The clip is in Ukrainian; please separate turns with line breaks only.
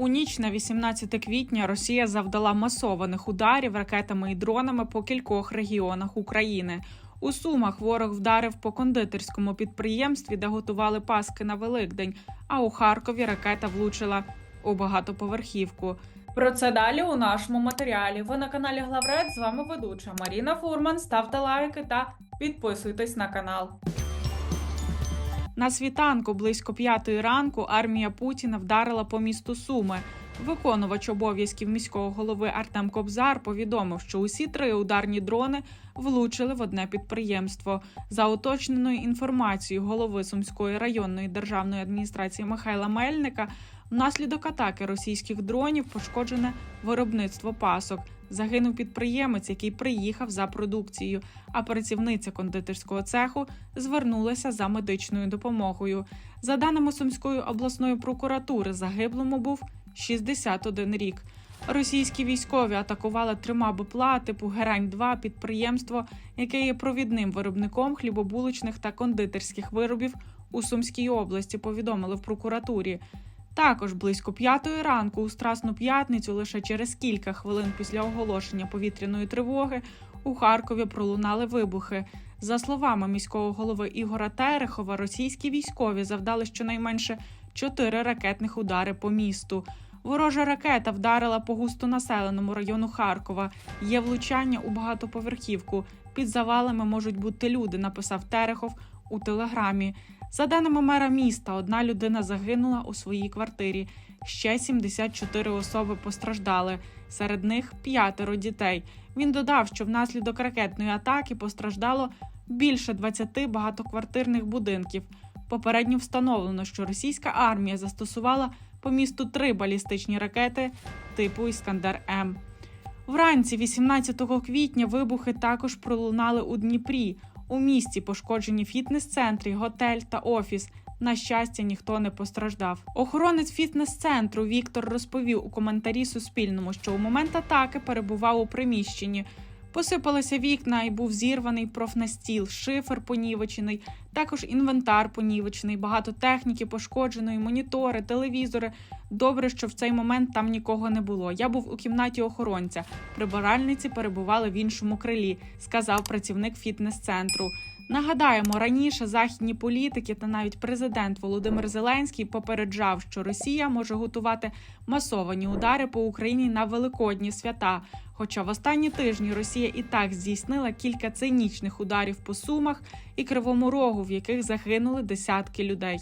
У ніч на 18 квітня Росія завдала масованих ударів ракетами і дронами по кількох регіонах України. У Сумах ворог вдарив по кондитерському підприємстві, де готували паски на Великдень. А у Харкові ракета влучила у багатоповерхівку. Про це далі у нашому матеріалі. Ви на каналі Главред. З вами ведуча Маріна Фурман. Ставте лайки та підписуйтесь на канал. На світанку близько п'ятої ранку армія Путіна вдарила по місту Суми. Виконувач обов'язків міського голови Артем Кобзар повідомив, що усі три ударні дрони влучили в одне підприємство. За уточненою інформацією голови Сумської районної державної адміністрації Михайла Мельника, внаслідок атаки російських дронів пошкоджене виробництво пасок. Загинув підприємець, який приїхав за продукцією. А працівниця кондитерського цеху звернулася за медичною допомогою. За даними Сумської обласної прокуратури, загиблому був 61 рік. Російські військові атакували трьома БПЛА типу Герань-2 підприємство, яке є провідним виробником хлібобулочних та кондитерських виробів у Сумській області. Повідомили в прокуратурі. Також близько п'ятої ранку у Страсну п'ятницю, лише через кілька хвилин після оголошення повітряної тривоги, у Харкові пролунали вибухи. За словами міського голови Ігора Терехова, російські військові завдали щонайменше чотири ракетних удари по місту. Ворожа ракета вдарила по густонаселеному району Харкова. Є влучання у багатоповерхівку. Під завалами можуть бути люди, написав Терехов у телеграмі. За даними мера міста, одна людина загинула у своїй квартирі. Ще 74 особи постраждали. Серед них п'ятеро дітей. Він додав, що внаслідок ракетної атаки постраждало більше 20 багатоквартирних будинків. Попередньо встановлено, що російська армія застосувала по місту три балістичні ракети типу Іскандер М. Вранці, 18 квітня, вибухи також пролунали у Дніпрі. У місті пошкоджені фітнес-центри, готель та офіс. На щастя, ніхто не постраждав. Охоронець фітнес-центру Віктор розповів у коментарі Суспільному, що у момент атаки перебував у приміщенні. Посипалися вікна і був зірваний профнастіл, шифер понівечений, також інвентар понівечений, багато техніки пошкодженої, монітори, телевізори. Добре, що в цей момент там нікого не було. Я був у кімнаті охоронця. Прибиральниці перебували в іншому крилі, сказав працівник фітнес-центру. Нагадаємо, раніше західні політики та навіть президент Володимир Зеленський попереджав, що Росія може готувати масовані удари по Україні на великодні свята. Хоча в останні тижні Росія і так здійснила кілька цинічних ударів по сумах і кривому рогу, в яких загинули десятки людей.